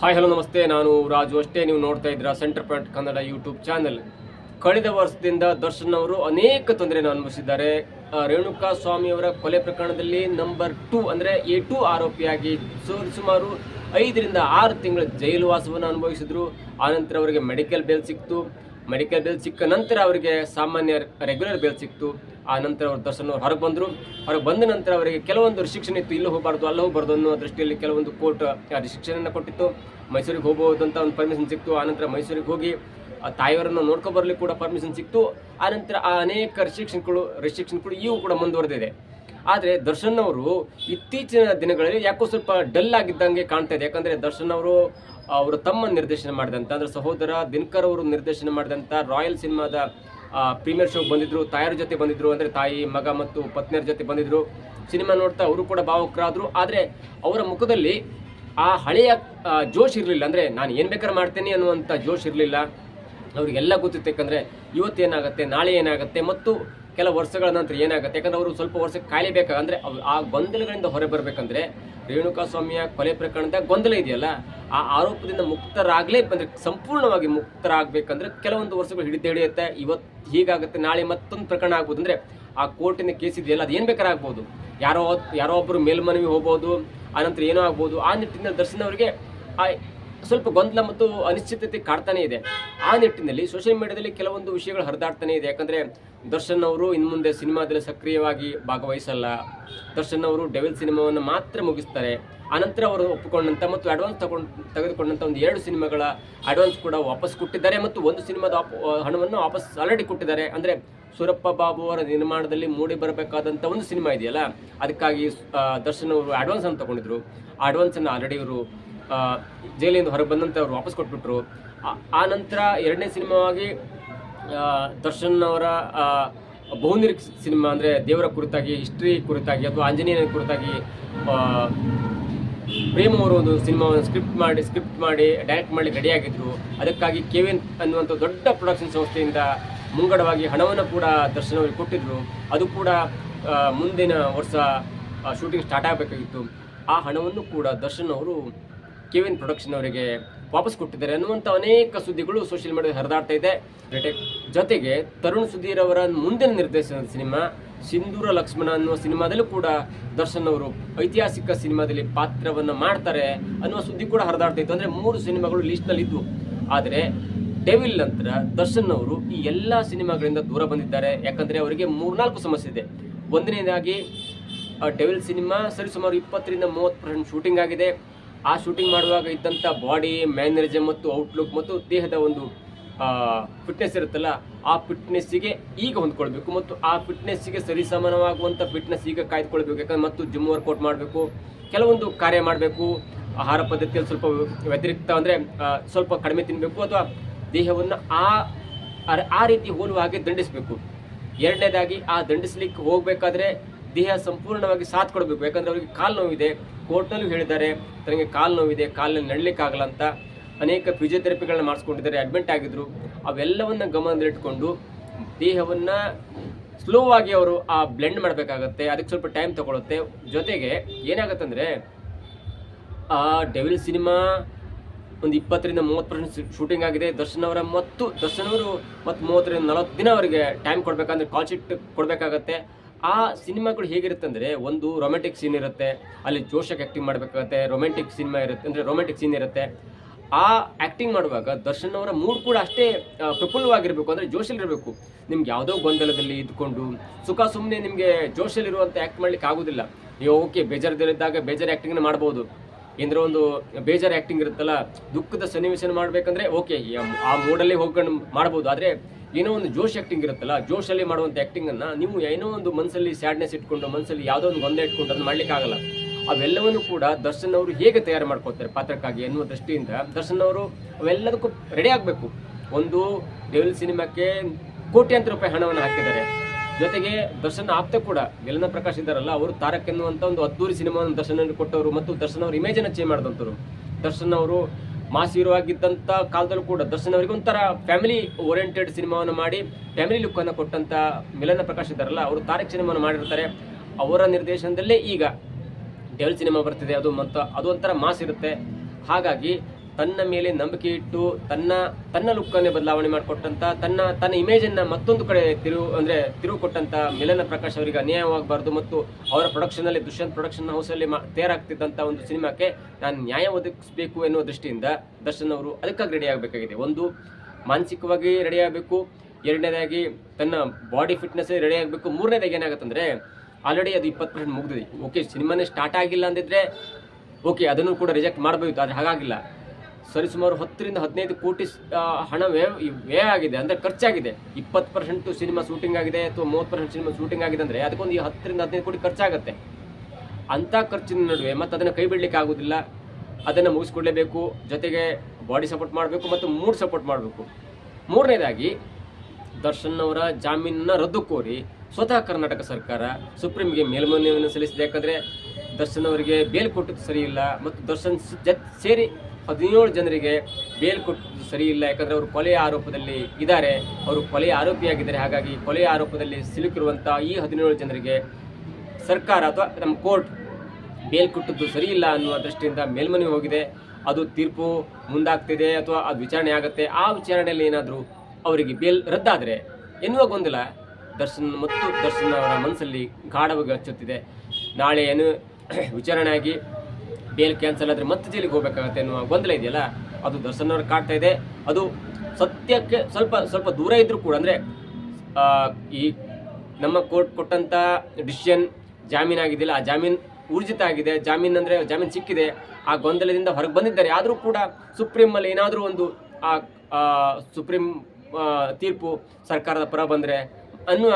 Hi hello ನಮಸ್ತೆ. ನಾನು ರಾಜು ಅಷ್ಟೇ. ನೀವು ನೋಡ್ತಾ ಇದ್ದೀರಾ center point Kannada YouTube channel ಕಳೆದ ವರ್ಷದಿಂದ ದರ್ಶನ್ ಅವರು ಅನೇಕ ತೊಂದರೆಯನ್ನು ಅನುಭವಿಸಿದ್ದಾರೆ. ರೇಣುಕಾ ಸ್ವಾಮಿ ಅವರ ಕೊಲೆ ಪ್ರಕರಣದಲ್ಲಿ ನಂಬರ್ ಟೂ ಅಂದ್ರೆ ಎ ಟು ಆರೋಪಿಯಾಗಿ ಸುಮಾರು ಐದರಿಂದ ಆರು ತಿಂಗಳ ಜೈಲು ವಾಸವನ್ನು ಅನುಭವಿಸಿದ್ರು. ಆನಂತರ ಅವರಿಗೆ ಮೆಡಿಕಲ್ ಬೇಲ್ ಸಿಕ್ತು. ಮೆಡಿಕಲ್ ಬಿಲ್ ಸಿಕ್ಕ ನಂತರ ಅವರಿಗೆ ಸಾಮಾನ್ಯ ರೆಗ್ಯುಲರ್ ಬಿಲ್ ಸಿಕ್ತು. ಆ ನಂತರ ಅವರು ದರ್ಶನ ಹೊರಗೆ ಬಂದರು. ಹೊರಗೆ ಬಂದ ನಂತರ ಅವರಿಗೆ ಕೆಲವೊಂದು ರಿಸ್ಟ್ರಿಕ್ಷನ್ ಇತ್ತು. ಇಲ್ಲಿ ಹೋಗಬಾರ್ದು, ಅಲ್ಲಿ ಹೋಗಬಾರ್ದು ಅನ್ನೋ ದೃಷ್ಟಿಯಲ್ಲಿ ಕೆಲವೊಂದು ಕೋರ್ಟ್ ರಿಸ್ಟ್ರಿಕ್ಷನ್ ಅನ್ನು ಕೊಟ್ಟಿತ್ತು. ಮೈಸೂರಿಗೆ ಹೋಗಬಹುದು ಒಂದು ಪರ್ಮಿಷನ್ ಸಿಕ್ತು. ಆನಂತರ ಮೈಸೂರಿಗೆ ಹೋಗಿ ಆ ತಾಯಿಯವರನ್ನು ನೋಡ್ಕೊಬರ್ಲಿಕ್ಕೆ ಕೂಡ ಪರ್ಮಿಷನ್ ಸಿಕ್ತು. ಆನಂತರ ಆ ಅನೇಕ ರಿಸ್ಟ್ರಿಕ್ಷನ್ಗಳು ರಿಸ್ಟ್ರಿಕ್ಷನ್ಗಳು ಇವು ಕೂಡ ಮುಂದುವರೆದಿದೆ. ಆದರೆ ದರ್ಶನ್ ಅವರು ಇತ್ತೀಚಿನ ದಿನಗಳಲ್ಲಿ ಯಾಕೋ ಸ್ವಲ್ಪ ಡಲ್ ಆಗಿದ್ದಂಗೆ ಕಾಣ್ತಾ ಇದೆ. ಯಾಕಂದ್ರೆ ದರ್ಶನ್ ಅವರು ಅವರು ತಮ್ಮ ನಿರ್ದೇಶನ ಮಾಡಿದಂಥ ಅಂದ್ರೆ ಸಹೋದರ ದಿನಕರ್ ಅವರು ನಿರ್ದೇಶನ ಮಾಡಿದಂಥ ರಾಯಲ್ ಸಿನಿಮಾದ ಪ್ರೀಮಿಯರ್ ಶೋಗೆ ಬಂದಿದ್ರು, ತಾಯರ ಜೊತೆ ಬಂದಿದ್ರು, ಅಂದ್ರೆ ತಾಯಿ, ಮಗ ಮತ್ತು ಪತ್ನಿಯರ ಜೊತೆ ಬಂದಿದ್ರು. ಸಿನಿಮಾ ನೋಡ್ತಾ ಅವರು ಕೂಡ ಭಾವುಕರಾದರು. ಆದರೆ ಅವರ ಮುಖದಲ್ಲಿ ಆ ಹಳೆಯ ಜೋಶ್ ಇರಲಿಲ್ಲ. ಅಂದ್ರೆ ನಾನು ಏನ್ ಬೇಕಾದ್ರೆ ಮಾಡ್ತೇನೆ ಅನ್ನುವಂಥ ಜೋಶ್ ಇರಲಿಲ್ಲ. ಅವ್ರಿಗೆಲ್ಲ ಗೊತ್ತಿತ್ತು. ಯಾಕಂದರೆ ಇವತ್ತು ಏನಾಗುತ್ತೆ, ನಾಳೆ ಏನಾಗುತ್ತೆ ಮತ್ತು ಕೆಲ ವರ್ಷಗಳ ನಂತರ ಏನಾಗುತ್ತೆ? ಯಾಕಂದ್ರೆ ಅವರು ಸ್ವಲ್ಪ ವರ್ಷಕ್ಕೆ ಕಾಯಿಲೆ ಬೇಕಾಗಂದ್ರೆ ಅವ್- ಆ ಗೊಂದಲಗಳಿಂದ ಹೊರ ಬರಬೇಕಂದ್ರೆ ರೇಣುಕಾ ಸ್ವಾಮಿಯ ಕೊಲೆ ಪ್ರಕರಣದ ಗೊಂದಲ ಇದೆಯಲ್ಲ, ಆ ಆರೋಪದಿಂದ ಮುಕ್ತರಾಗಲೇ ಬಂದ್ರೆ, ಸಂಪೂರ್ಣವಾಗಿ ಮುಕ್ತರಾಗಬೇಕಂದ್ರೆ ಕೆಲವೊಂದು ವರ್ಷಗಳು ಹಿಡಿದು ಹಿಡಿಯುತ್ತೆ ಇವತ್ತು ಹೀಗಾಗುತ್ತೆ, ನಾಳೆ ಮತ್ತೊಂದು ಪ್ರಕರಣ ಆಗ್ಬೋದು. ಅಂದ್ರೆ ಆ ಕೋರ್ಟಿನ ಕೇಸ್ ಇದೆಯಲ್ಲ, ಅದು ಏನು ಬೇಕಾದ್ರೆ ಯಾರೋ ಯಾರೋ ಒಬ್ಬರು ಮೇಲ್ಮನವಿ ಹೋಗ್ಬೋದು, ಆನಂತರ ಏನೋ ಆಗ್ಬೋದು. ಆ ನಿಟ್ಟಿನಲ್ಲಿ ದರ್ಶನ್ ಅವರಿಗೆ, ಆ ಸ್ವಲ್ಪ ಗೊಂದಲ ಮತ್ತು ಅನಿಶ್ಚಿತತೆ ಕಾಡ್ತಾನೆ ಇದೆ. ಆ ನಿಟ್ಟಿನಲ್ಲಿ ಸೋಷಿಯಲ್ ಮೀಡಿಯಾದಲ್ಲಿ ಕೆಲವೊಂದು ವಿಷಯಗಳು ಹರಿದಾಡ್ತಾನೆ ಇದೆ. ಯಾಕಂದ್ರೆ ದರ್ಶನ್ ಅವರು ಇನ್ನು ಮುಂದೆ ಸಿನಿಮಾದಲ್ಲಿ ಸಕ್ರಿಯವಾಗಿ ಭಾಗವಹಿಸಲ್ಲ. ದರ್ಶನ್ ಅವರು ಡೆವಿಲ್ ಸಿನಿಮಾವನ್ನು ಮಾತ್ರ ಮುಗಿಸ್ತಾರೆ. ಆನಂತರ ಅವರು ಒಪ್ಪಿಕೊಂಡಂತ ಮತ್ತು ಅಡ್ವಾನ್ಸ್ ತಗೊಂಡು, ತೆಗೆದುಕೊಂಡಂತ ಒಂದು ಎರಡು ಸಿನಿಮಾಗಳ ಅಡ್ವಾನ್ಸ್ ಕೂಡ ವಾಪಸ್ ಕೊಟ್ಟಿದ್ದಾರೆ ಮತ್ತು ಒಂದು ಸಿನಿಮಾದ ಹಣವನ್ನು ವಾಪಸ್ ಆಲ್ರೆಡಿ ಕೊಟ್ಟಿದ್ದಾರೆ. ಅಂದ್ರೆ ಸೂರಪ್ಪ ಬಾಬು ಅವರ ನಿರ್ಮಾಣದಲ್ಲಿ ಮೂಡಿ ಬರಬೇಕಾದಂತ ಒಂದು ಸಿನಿಮಾ ಇದೆಯಲ್ಲ, ಅದಕ್ಕಾಗಿ ದರ್ಶನ್ ಅವರು ಅಡ್ವಾನ್ಸ್ ಅನ್ನು ತಗೊಂಡಿದ್ರು. ಆ ಅಡ್ವಾನ್ಸ್ ಅನ್ನು ಆಲ್ರೆಡಿ ಇವರು ಜೈಲಿಂದ ಹೊರಗೆ ಬಂದಂತೆ ಅವರು ವಾಪಸ್ ಕೊಟ್ಬಿಟ್ರು. ಆ- ನಂತರ ಎರಡನೇ ಸಿನಿಮಾವಾಗಿ ದರ್ಶನ್ ಅವರ ಬಹುನಿರೀಕ್ಷಿತ ಸಿನಿಮಾ ಅಂದರೆ ದೇವರ ಕುರಿತಾಗಿ, ಹಿಸ್ಟ್ರಿ ಕುರಿತಾಗಿ ಅಥವಾ ಆಂಜನೇಯನ ಕುರಿತಾಗಿ ಪ್ರೇಮ್ ಅವರು ಒಂದು ಸಿನಿಮಾವನ್ನು ಸ್ಕ್ರಿಪ್ಟ್ ಮಾಡಿ ಸ್ಕ್ರಿಪ್ಟ್ ಮಾಡಿ, ಡೈರೆಕ್ಟ್ ಮಾಡಿ ರೆಡಿಯಾಗಿದ್ದರು ಅದಕ್ಕಾಗಿ ಕೆವಿನ್ ಅನ್ನುವಂಥ ದೊಡ್ಡ ಪ್ರೊಡಕ್ಷನ್ ಸಂಸ್ಥೆಯಿಂದ ಮುಂಗಡವಾಗಿ ಹಣವನ್ನು ಕೂಡ ದರ್ಶನ್ ಅವರಿಗೆ ಕೊಟ್ಟಿದ್ದರು ಅದು ಕೂಡ ಮುಂದಿನ ವರ್ಷ ಶೂಟಿಂಗ್ ಸ್ಟಾರ್ಟ್ ಆಗಬೇಕಾಗಿತ್ತು. ಆ ಹಣವನ್ನು ಕೂಡ ದರ್ಶನ್ ಅವರು ಕೆವಿನ್ ಪ್ರೊಡಕ್ಷನ್ ಅವರಿಗೆ ವಾಪಸ್ ಕೊಟ್ಟಿದ್ದಾರೆ ಅನ್ನುವಂಥ ಅನೇಕ ಸುದ್ದಿಗಳು ಸೋಷಿಯಲ್ ಮೀಡಿಯಾ ಹರಿದಾಡ್ತಾ ಇದೆ. ಜೊತೆ- ಜೊತೆಗೆ ತರುಣ್ ಸುಧೀರ್ ಅವರ ಮುಂದಿನ ನಿರ್ದೇಶನದ ಸಿನಿಮಾ ಸಿಂಧೂರ ಲಕ್ಷ್ಮಣ ಅನ್ನುವ ಸಿನಿಮಾದಲ್ಲೂ ಕೂಡ ದರ್ಶನ್ ಅವರು ಐತಿಹಾಸಿಕ ಸಿನಿಮಾದಲ್ಲಿ ಪಾತ್ರವನ್ನು ಮಾಡ್ತಾರೆ ಅನ್ನುವ ಸುದ್ದಿ ಕೂಡ ಹರಿದಾಡ್ತಾ ಇತ್ತು. ಅಂದರೆ ಮೂರು ಸಿನಿಮಾಗಳು ಲಿಸ್ಟ್ನಲ್ಲಿ ಇದ್ವು. ಆದರೆ ಡೆವಿಲ್ ನಂತರ ದರ್ಶನ್ ಅವರು ಈ ಎಲ್ಲ ಸಿನಿಮಾಗಳಿಂದ ದೂರ ಬಂದಿದ್ದಾರೆ. ಯಾಕಂದ್ರೆ ಅವರಿಗೆ ಮೂರ್ನಾಲ್ಕು ಸಮಸ್ಯೆ ಇದೆ. ಒಂದನೇದಾಗಿ ಡೆವಿಲ್ ಸಿನಿಮಾ ಸರಿಸುಮಾರು ಇಪ್ಪತ್ತರಿಂದ ಮೂವತ್ತು ಪರ್ಸೆಂಟ್ ಶೂಟಿಂಗ್ ಆಗಿದೆ. ಆ ಶೂಟಿಂಗ್ ಮಾಡುವಾಗ ಇದ್ದಂಥ ಬಾಡಿ ಮ್ಯಾನರಿಸಮ್ ಮತ್ತು ಔಟ್ಲುಕ್ ಮತ್ತು ದೇಹದ ಒಂದು ಫಿಟ್ನೆಸ್ ಇರುತ್ತಲ್ಲ, ಆ ಫಿಟ್ನೆಸ್ಸಿಗೆ ಈಗ ಹೊಂದ್ಕೊಳ್ಬೇಕು ಮತ್ತು ಆ ಫಿಟ್ನೆಸ್ಸಿಗೆ ಸರಿಸಮಾನವಾಗುವಂಥ ಫಿಟ್ನೆಸ್ ಈಗ ಕಾಯ್ದುಕೊಳ್ಬೇಕು. ಯಾಕಂದ್ರೆ ಮತ್ತು ಜಿಮ್ ವರ್ಕೌಟ್ ಮಾಡಬೇಕು, ಕೆಲವೊಂದು ಕಾರ್ಯ ಮಾಡಬೇಕು, ಆಹಾರ ಪದ್ಧತಿಯಲ್ಲಿ ಸ್ವಲ್ಪ ವ್ಯತಿರಿಕ್ತ ಅಂದರೆ ಸ್ವಲ್ಪ ಕಡಿಮೆ ತಿನ್ನಬೇಕು ಅಥವಾ ದೇಹವನ್ನು ಆ- ಆ ರೀತಿ ಹೋಲುವ ಹಾಗೆ ದಂಡಿಸಬೇಕು. ಎರಡನೇದಾಗಿ ಆ ದಂಡಿಸ್ಲಿಕ್ಕೆ ಹೋಗಬೇಕಾದ್ರೆ ದೇಹ ಸಂಪೂರ್ಣವಾಗಿ ಸಾಥ್ ಕೊಡಬೇಕು ಯಾಕಂದರೆ ಅವರಿಗೆ ಕಾಲು ನೋವಿದೆ ಕೋರ್ಟ್ನಲ್ಲೂ ಹೇಳಿದ್ದಾರೆ ತನಗೆ ಕಾಲು ನೋವಿದೆ ಕಾಲಿನಲ್ಲಿ ನಡಲಿಕ್ಕಾಗಲ್ಲ ಅಂತ ಅನೇಕ ಫಿಸಿಯೋಥೆರಪಿಗಳನ್ನ ಮಾಡಿಸ್ಕೊಂಡಿದ್ದಾರೆ, ಅಡ್ಮಿಟ್ ಆಗಿದ್ರು. ಅವೆಲ್ಲವನ್ನ ಗಮನದಲ್ಲಿಟ್ಕೊಂಡು ದೇಹವನ್ನ ಸ್ಲೋ ಆಗಿ ಅವರು ಆ ಬ್ಲೆಂಡ್ ಮಾಡಬೇಕಾಗತ್ತೆ, ಅದಕ್ಕೆ ಸ್ವಲ್ಪ ಟೈಮ್ ತಗೊಳುತ್ತೆ. ಜೊತೆಗೆ ಏನಾಗತ್ತಂದ್ರೆ, ಆ ಡೆವಿಲ್ ಸಿನಿಮಾ ಒಂದು ಇಪ್ಪತ್ತರಿಂದ ಮೂವತ್ತು ಪರ್ಸೆಂಟ್ ಶೂಟಿಂಗ್ ಆಗಿದೆ. ದರ್ಶನ್ ಅವರ ಮತ್ತು, ದರ್ಶನ್ ಅವರು ಮತ್ತು ಮೂವತ್ತರಿಂದ ನಲವತ್ತು ದಿನ ಅವರಿಗೆ ಟೈಮ್ ಕೊಡಬೇಕಂದ್ರೆ ಕಾಲ್ ಶೀಟ್ ಕೊಡಬೇಕಾಗತ್ತೆ. ಆ ಸಿನಿಮಾಗಳು ಹೇಗಿರುತ್ತೆ ಅಂದರೆ ಒಂದು ರೊಮ್ಯಾಂಟಿಕ್ ಸೀನ್ ಇರುತ್ತೆ, ಅಲ್ಲಿ ಜೋಶಕ್ಕೆ ಆ್ಯಕ್ಟಿಂಗ್ ಮಾಡಬೇಕಾಗತ್ತೆ ರೊಮ್ಯಾಂಟಿಕ್ ಸಿನಿಮಾ ಇರುತ್ತೆ, ಅಂದರೆ ರೊಮ್ಯಾಂಟಿಕ್ ಸೀನ್ ಇರುತ್ತೆ. ಆ ಆ್ಯಕ್ಟಿಂಗ್ ಮಾಡುವಾಗ ದರ್ಶನ್ ಅವರ ಮೂಡ್ ಕೂಡ ಅಷ್ಟೇ ಪ್ರಫುಲ್ಲವಾಗಿರಬೇಕು, ಅಂದರೆ ಜೋಶಲ್ಲಿರಬೇಕು. ನಿಮ್ಗೆ ಯಾವುದೋ ಗೊಂದಲದಲ್ಲಿ ಇದ್ಕೊಂಡು, ಸುಖ ಸುಮ್ಮನೆ ನಿಮಗೆ ಜೋಶಲ್ಲಿರುವಂಥ ಆ್ಯಕ್ಟ್ ಮಾಡ್ಲಿಕ್ಕೆ ಆಗೋದಿಲ್ಲ. ನೀವು ಓಕೆ ಬೇಜಾರದಲ್ಲಿದ್ದಾಗ ಬೇಜಾರು ಆ್ಯಕ್ಟಿಂಗ್ನ ಮಾಡ್ಬೋದು. ಏನಾರ ಒಂದು ಬೇಜಾರು ಆ್ಯಕ್ಟಿಂಗ್ ಇರುತ್ತಲ್ಲ, ದುಃಖದ ಸನ್ನಿವೇಶನ ಮಾಡಬೇಕಂದ್ರೆ ಓಕೆ ಆ ಮೂಡಲ್ಲಿ ಹೋಗ್ಕೊಂಡು ಮಾಡ್ಬೋದು. ಆದರೆ ಏನೋ ಒಂದು ಜೋಶ್ ಆ್ಯಕ್ಟಿಂಗ್ ಇರುತ್ತಲ್ಲ ಜೋಶಲ್ಲಿ ಮಾಡುವಂಥ ಆ್ಯಕ್ಟಿಂಗನ್ನು ನೀವು ಏನೋ ಒಂದು ಮನಸ್ಸಲ್ಲಿ ಸ್ಯಾಡ್ನೆಸ್ ಇಟ್ಕೊಂಡು ಮನಸ್ಸಲ್ಲಿ ಯಾವುದೋ ಒಂದು ಗೊಂದಲ ಇಟ್ಕೊಂಡು ಅದನ್ನ ಮಾಡಲಿಕ್ಕಾಗಲ್ಲ. ಅವೆಲ್ಲವನ್ನು ಕೂಡ ದರ್ಶನ್ ಅವರು ಹೇಗೆ ತಯಾರು ಮಾಡ್ಕೋತಾರೆ ಪಾತ್ರಕ್ಕಾಗಿ ಎನ್ನುವ ದೃಷ್ಟಿಯಿಂದ ದರ್ಶನ್ ಅವರು ಅವೆಲ್ಲದಕ್ಕೂ ರೆಡಿ ಆಗಬೇಕು. ಒಂದು ದೇವಲ್ ಸಿನಿಮಾಕ್ಕೆ ಕೋಟ್ಯಾಂತರ ರೂಪಾಯಿ ಹಣವನ್ನು ಹಾಕಿದ್ದಾರೆ. ಜೊತೆಗೆ ದರ್ಶನ್ ಆಪ್ತ ಕೂಡ ವೆಲನ ಪ್ರಕಾಶ್ ಇದ್ದಾರಲ್ಲ, ಅವರು ತಾರಕ್ ಎನ್ನುವಂಥ ಒಂದು ಅದ್ದೂರಿ ಸಿನಿಮಾವನ್ನು ದರ್ಶನ ಕೊಟ್ಟವರು ಮತ್ತು ದರ್ಶನ್ ಅವ್ರ ಇಮೇಜ್ ಅನ್ನ ಚೇಂಜ್ ಮಾಡಿದಂಥವ್ರು. ದರ್ಶನ್ ಅವರು ಮಾಸ್ ಹೀರೋ ಆಗಿದ್ದಂಥ ಕಾಲದಲ್ಲೂ ಕೂಡ ದರ್ಶನ್ ಅವರಿಗೆ ಒಂಥರ ಫ್ಯಾಮಿಲಿ ಓರಿಯೆಂಟೆಡ್ ಸಿನಿಮಾವನ್ನು ಮಾಡಿ ಫ್ಯಾಮಿಲಿ ಲುಕ್ ಅನ್ನು ಕೊಟ್ಟಂತ ಮಿಲನ ಪ್ರಕಾಶ್ ಇದ್ದಾರಲ್ಲ, ಅವರು ತಾರಕ್ ಸಿನಿಮಾವನ್ನು ಮಾಡಿರ್ತಾರೆ. ಅವರ ನಿರ್ದೇಶನದಲ್ಲೇ ಈಗ ಡೆವಲ್ ಸಿನಿಮಾ ಬರ್ತಿದೆ. ಅದು ಮತ್ತು ಅದು ಒಂಥರ ಮಾಸ್ ಇರುತ್ತೆ. ಹಾಗಾಗಿ ತನ್ನ ಮೇಲೆ ನಂಬಿಕೆ ಇಟ್ಟು ತನ್ನ ತನ್ನ ಲುಕ್ಕನ್ನೇ ಬದಲಾವಣೆ ಮಾಡಿಕೊಟ್ಟಂತ, ತನ್ನ ತನ್ನ ಇಮೇಜನ್ನು ಮತ್ತೊಂದು ಕಡೆ ತಿರುವು ಅಂದರೆ ತಿರುವು ಕೊಟ್ಟಂತ ಮಿಲನ ಪ್ರಕಾಶ್ ಅವರಿಗೆ ಅನ್ಯಾಯವಾಗಬಾರ್ದು ಮತ್ತು ಅವರ ಪ್ರೊಡಕ್ಷನಲ್ಲಿ ದುಷ್ಯಂತ್ ಪ್ರೊಡಕ್ಷನ್ ಹೌಸಲ್ಲಿ ಮಾ ತಯಾರಾಗ್ತಿದ್ದಂಥ ಒಂದು ಸಿನಿಮಾಕ್ಕೆ ನಾನು ನ್ಯಾಯ ಒದಗಿಸಬೇಕು ಎನ್ನುವ ದೃಷ್ಟಿಯಿಂದ ದರ್ಶನ್ ಅವರು ಅದಕ್ಕಾಗಿ ರೆಡಿ ಆಗಬೇಕಾಗಿದೆ. ಒಂದು, ಮಾನಸಿಕವಾಗಿ ರೆಡಿ ಆಗಬೇಕು. ಎರಡನೇದಾಗಿ, ತನ್ನ ಬಾಡಿ ಫಿಟ್ನೆಸ್ ರೆಡಿ ಆಗಬೇಕು. ಮೂರನೇದಾಗಿ ಏನಾಗುತ್ತಂದ್ರೆ ಆಲ್ರೆಡಿ ಅದು ಇಪ್ಪತ್ತು ಪರ್ಸೆಂಟ್ ಮುಗಿದಿದೆ. ಓಕೆ ಸಿನಿಮಾನೇ ಸ್ಟಾರ್ಟ್ ಆಗಿಲ್ಲ ಅಂದಿದ್ರೆ ಓಕೆ ಅದನ್ನು ಕೂಡ ರಿಜೆಕ್ಟ್ ಮಾಡಬೇಕು ಆದರೆ ಹಾಗಾಗಿಲ್ಲ. ಸರಿಸುಮಾರು ಹತ್ತರಿಂದ ಹದಿನೈದು ಕೋಟಿ ಹಣ ವ್ಯಯ ವ್ಯಯ ಆಗಿದೆ, ಅಂದರೆ ಖರ್ಚಾಗಿದೆ. ಇಪ್ಪತ್ತು ಪರ್ಸೆಂಟ್ ಸಿನಿಮಾ ಶೂಟಿಂಗ್ ಆಗಿದೆ ಅಥವಾ ಮೂವತ್ತು ಪರ್ಸೆಂಟ್ ಸಿನಿಮಾ ಶೂಟಿಂಗ್ ಆಗಿದೆ ಅಂದರೆ ಅದಕ್ಕೊಂದು ಈ ಹತ್ತರಿಂದ ಹದಿನೈದು ಕೋಟಿ ಖರ್ಚಾಗುತ್ತೆ. ಅಂಥ ಖರ್ಚಿನ ನಡುವೆ ಮತ್ತು ಅದನ್ನು ಕೈ ಬಿಡಲಿಕ್ಕೆ ಆಗೋದಿಲ್ಲ. ಅದನ್ನು ಮುಗಿಸ್ಕೊಡ್ಲೇಬೇಕು, ಜೊತೆಗೆ ಬಾಡಿ ಸಪೋರ್ಟ್ ಮಾಡಬೇಕು ಮತ್ತು ಮೂಡ್ ಸಪೋರ್ಟ್ ಮಾಡಬೇಕು. ಮೂರನೇದಾಗಿ, ದರ್ಶನ್ ಅವರ ಜಾಮೀನನ್ನ ರದ್ದು ಕೋರಿ ಸ್ವತಃ ಕರ್ನಾಟಕ ಸರ್ಕಾರ ಸುಪ್ರೀಂಗೆ ಮೇಲ್ಮನವಿಯನ್ನು ಸಲ್ಲಿಸಿದೆ. ಯಾಕಂದರೆ ದರ್ಶನ್ ಅವರಿಗೆ ಬೇಲ್ ಕೊಟ್ಟದ್ದು ಸರಿ ಇಲ್ಲ ಮತ್ತು ದರ್ಶನ್ ಸೇರಿ ಹದಿನೇಳು ಜನರಿಗೆ ಬೇಲ್ ಕೊಟ್ಟದ್ದು ಸರಿ ಇಲ್ಲ, ಯಾಕಂದರೆ ಅವರು ಕೊಲೆಯ ಆರೋಪದಲ್ಲಿ ಇದ್ದಾರೆ. ಅವರು ಕೊಲೆಯ ಆರೋಪಿಯಾಗಿದ್ದಾರೆ. ಹಾಗಾಗಿ ಕೊಲೆಯ ಆರೋಪದಲ್ಲಿ ಸಿಲುಕಿರುವಂಥ ಈ ಹದಿನೇಳು ಜನರಿಗೆ ಸರ್ಕಾರ ಅಥವಾ ನಮ್ಮ ಕೋರ್ಟ್ ಬೇಲ್ ಕೊಟ್ಟದ್ದು ಸರಿ ಇಲ್ಲ ಅನ್ನುವ ದೃಷ್ಟಿಯಿಂದ ಮೇಲ್ಮನೆ ಹೋಗಿದೆ. ಅದು ತೀರ್ಪು ಮುಂದಾಗ್ತಿದೆ ಅಥವಾ ಅದು ವಿಚಾರಣೆ ಆಗುತ್ತೆ. ಆ ವಿಚಾರಣೆಯಲ್ಲಿ ಏನಾದರೂ ಅವರಿಗೆ ಬೇಲ್ ರದ್ದಾದರೆ ಎನ್ನುವ ಗೊಂದಲ ದರ್ಶನ್ ಮತ್ತು ದರ್ಶನ್ ಅವರ ಮನಸ್ಸಲ್ಲಿ ಗಾಢವಾಗಿ ಹಚ್ಚುತ್ತಿದೆ ನಾಳೆ ಏನು ವಿಚಾರಣೆ ಆಗಿ ಬೇಲ್ ಕ್ಯಾನ್ಸಲ್ ಆದರೆ ಮತ್ತೆ ಜೈಲಿಗೆ ಹೋಗಬೇಕಾಗತ್ತೆ ಅನ್ನುವ ಗೊಂದಲ ಇದೆಯಲ್ಲ? ಅದು ದರ್ಶನ್ ಅವ್ರಿಗೆ ಕಾಡ್ತಾ ಇದೆ. ಅದು ಸತ್ಯಕ್ಕೆ ಸ್ವಲ್ಪ ಸ್ವಲ್ಪ ದೂರ ಇದ್ರೂ ಕೂಡ, ಅಂದರೆ ಈ ನಮ್ಮ ಕೋರ್ಟ್ ಕೊಟ್ಟಂಥ ಡಿಸಿಷನ್ ಜಾಮೀನು ಆಗಿದೆಯಲ್ಲ ಆ ಜಾಮೀನು ಊರ್ಜಿತ ಆಗಿದೆ. ಜಾಮೀನು ಅಂದರೆ, ಜಾಮೀನು ಸಿಕ್ಕಿದೆ. ಆ ಗೊಂದಲದಿಂದ ಹೊರಗೆ ಬಂದಿದ್ದಾರೆ. ಆದರೂ ಕೂಡ ಸುಪ್ರೀಮಲ್ಲಿ ಏನಾದರೂ ಒಂದು, ಆ ಸುಪ್ರೀಂ ತೀರ್ಪು ಸರ್ಕಾರದ ಪರ ಬಂದರೆ ಅನ್ನುವ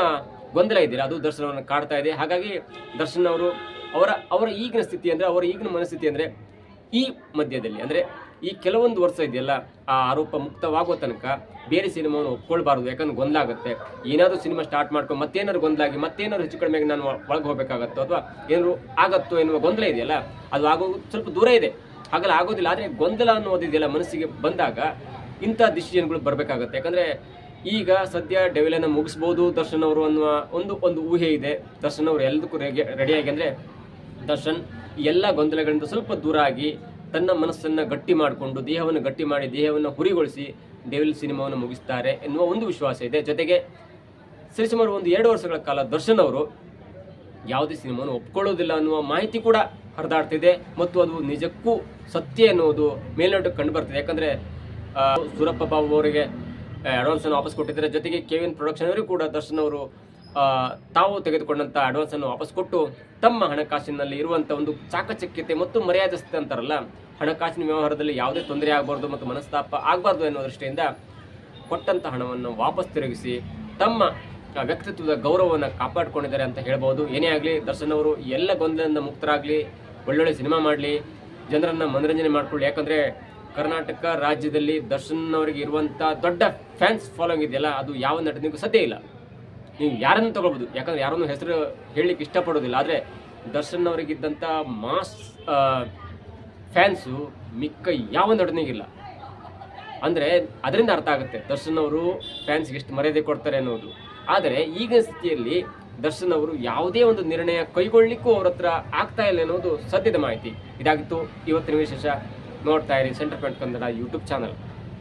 ಗೊಂದಲ ಇದೆಯಲ್ಲ ಅದು ದರ್ಶನವನ್ನು ಕಾಡ್ತಾ ಇದೆ. ಹಾಗಾಗಿ ದರ್ಶನ್ ಅವರು ಅವರ ಅವರ ಈಗಿನ ಸ್ಥಿತಿ ಅಂದರೆ, ಅವರ ಈಗಿನ ಮನಸ್ಥಿತಿ ಅಂದರೆ, ಈ ಮಧ್ಯದಲ್ಲಿ ಅಂದರೆ, ಈ ಕೆಲವೊಂದು ವರ್ಷ ಇದೆಯಲ್ಲ, ಆ ಆರೋಪ ಮುಕ್ತವಾಗುವ ತನಕ ಬೇರೆ ಸಿನಿಮಾವನ್ನು ಒಪ್ಕೊಳ್ಬಾರ್ದು. ಯಾಕಂದ್ರೆ ಗೊಂದಲ ಆಗುತ್ತೆ. ಏನಾದರೂ ಸಿನಿಮಾ ಸ್ಟಾರ್ಟ್ ಮಾಡ್ಕೊಂಡು ಮತ್ತೇನಾದ್ರು ಗೊಂದಲ ಆಗಿ ಮತ್ತೇನಾದ್ರು ಹೆಚ್ಚು ಕಡಿಮೆಗೆ ನಾನು ಒಳಗೆ ಹೋಗಬೇಕಾಗತ್ತೋ, ಅಥವಾ ಏನಾದ್ರು ಆಗತ್ತೋ ಎನ್ನುವ ಗೊಂದಲ ಇದೆಯಲ್ಲ, ಅದು ಆಗೋದು ಸ್ವಲ್ಪ ದೂರ ಇದೆ. ಹಾಗಲ್ಲ, ಆಗೋದಿಲ್ಲ. ಆದರೆ ಗೊಂದಲ ಅನ್ನೋದಿದೆಯಲ್ಲ ಮನಸ್ಸಿಗೆ ಬಂದಾಗ ಇಂಥ ಡಿಸಿಷನ್ಗಳು ಬರಬೇಕಾಗತ್ತೆ. ಯಾಕಂದರೆ ಈಗ ಸದ್ಯ ಡೆವಿಲನ್ನು ಮುಗಿಸ್ಬೋದು ದರ್ಶನ್ ಅವರು ಅನ್ನುವ ಒಂದು ಒಂದು ಊಹೆ ಇದೆ. ದರ್ಶನ್ ಅವರು ಎಲ್ಲದಕ್ಕೂ ರೆಡಿ ರೆಡಿಯಾಗಿ ಅಂದರೆ ದರ್ಶನ್ ಎಲ್ಲ ಗೊಂದಲಗಳಿಂದ ಸ್ವಲ್ಪ ದೂರ ಆಗಿ ತನ್ನ ಮನಸ್ಸನ್ನು ಗಟ್ಟಿ ಮಾಡಿಕೊಂಡು, ದೇಹವನ್ನು ಗಟ್ಟಿ ಮಾಡಿ, ದೇಹವನ್ನು ಹುರಿಗೊಳಿಸಿ ಡೆವಿಲ್ ಸಿನಿಮಾವನ್ನು ಮುಗಿಸ್ತಾರೆ ಎನ್ನುವ ಒಂದು ವಿಶ್ವಾಸ ಇದೆ. ಜೊತೆಗೆ ಸರಿಸುಮಾರು ಒಂದು ಎರಡು ವರ್ಷಗಳ ಕಾಲ ದರ್ಶನ್ ಅವರು ಯಾವುದೇ ಸಿನಿಮಾವನ್ನು ಒಪ್ಕೊಳ್ಳೋದಿಲ್ಲ ಅನ್ನುವ ಮಾಹಿತಿ ಕೂಡ ಹರಿದಾಡ್ತಿದೆ ಮತ್ತು ಅದು ನಿಜಕ್ಕೂ ಸತ್ಯ ಎನ್ನುವುದು ಮೇಲ್ನೋಟಕ್ಕೆ ಕಂಡು ಬರ್ತದೆ. ಯಾಕಂದರೆ ಸೂರಪ್ಪ ಬಾಬು ಅವರಿಗೆ ಅಡ್ವಾನ್ಸನ್ನು ವಾಪಸ್ ಕೊಟ್ಟಿದ್ದಾರೆ. ಜೊತೆಗೆ ಕೆವಿನ್ ಪ್ರೊಡಕ್ಷನ್ ಅವರು ಕೂಡ ದರ್ಶನ್ ಅವರು ತಾವು ತಾವು ತೆಗೆದುಕೊಂಡಂಥ ಅಡ್ವಾನ್ಸನ್ನು ವಾಪಸ್ ಕೊಟ್ಟು ತಮ್ಮ ಹಣಕಾಸಿನಲ್ಲಿ ಇರುವಂಥ ಒಂದು ಚಾಕಚಕ್ಯತೆ ಮತ್ತು ಮರ್ಯಾದಸ್ಥೆ ಅಂತಾರಲ್ಲ, ಹಣಕಾಸಿನ ವ್ಯವಹಾರದಲ್ಲಿ ಯಾವುದೇ ತೊಂದರೆ ಆಗಬಾರ್ದು ಮತ್ತು ಮನಸ್ತಾಪ ಆಗಬಾರ್ದು ಎನ್ನುವ ದೃಷ್ಟಿಯಿಂದ ಕೊಟ್ಟಂಥ ಹಣವನ್ನು ವಾಪಸ್ ತಿರುಗಿಸಿ ತಮ್ಮ ವ್ಯಕ್ತಿತ್ವದ ಗೌರವವನ್ನು ಕಾಪಾಡಿಕೊಂಡಿದ್ದಾರೆ ಅಂತ ಹೇಳ್ಬೋದು. ಏನೇ ಆಗಲಿ ದರ್ಶನ್ ಅವರು ಎಲ್ಲ ಗೊಂದಲದಿಂದ ಮುಕ್ತರಾಗಲಿ, ಒಳ್ಳೊಳ್ಳೆ ಸಿನಿಮಾ ಮಾಡಲಿ, ಜನರನ್ನು ಮನೋರಂಜನೆ ಮಾಡ್ಕೊಳ್ಳಿ. ಯಾಕಂದರೆ ಕರ್ನಾಟಕ ರಾಜ್ಯದಲ್ಲಿ ದರ್ಶನ್ ಅವರಿಗೆ ಇರುವಂಥ ದೊಡ್ಡ ಫ್ಯಾನ್ಸ್ ಫಾಲೋಯಿಂಗ್ ಇದೆಯಲ್ಲ, ಅದು ಯಾವ ನಟನಿಗೂ ಸದ್ಯ ಇಲ್ಲ. ನೀವು ಯಾರನ್ನು ತಗೊಳ್ಬೋದು ಯಾಕಂದ್ರೆ ಯಾರನ್ನು ಹೆಸರು ಹೇಳಲಿಕ್ಕೆ ಇಷ್ಟಪಡೋದಿಲ್ಲ. ಆದರೆ ದರ್ಶನ್ ಅವರಿಗಿದ್ದಂಥ ಮಾಸ್ ಫ್ಯಾನ್ಸು ಮಿಕ್ಕ ಯಾವ ನಟನಿಗಿಲ್ಲ ಅಂದರೆ ಅದರಿಂದ ಅರ್ಥ ಆಗುತ್ತೆ ದರ್ಶನ್ ಅವರು ಫ್ಯಾನ್ಸ್ಗೆ ಎಷ್ಟು ಮರ್ಯಾದೆ ಕೊಡ್ತಾರೆ ಅನ್ನೋದು. ಆದರೆ ಈಗಿನ ಸ್ಥಿತಿಯಲ್ಲಿ ದರ್ಶನ್ ಅವರು ಯಾವುದೇ ಒಂದು ನಿರ್ಣಯ ಕೈಗೊಳ್ಳಿಕ್ಕೂ ಅವ್ರ ಹತ್ರ ಆಗ್ತಾ ಇಲ್ಲ ಅನ್ನೋದು ಸದ್ಯದ ಮಾಹಿತಿ. ಇದಾಗಿತ್ತು, ಇವತ್ತಿನ ವಿಶೇಷ. ನೋಡ್ತಾ ಇರಿ center point Kannada YouTube channel.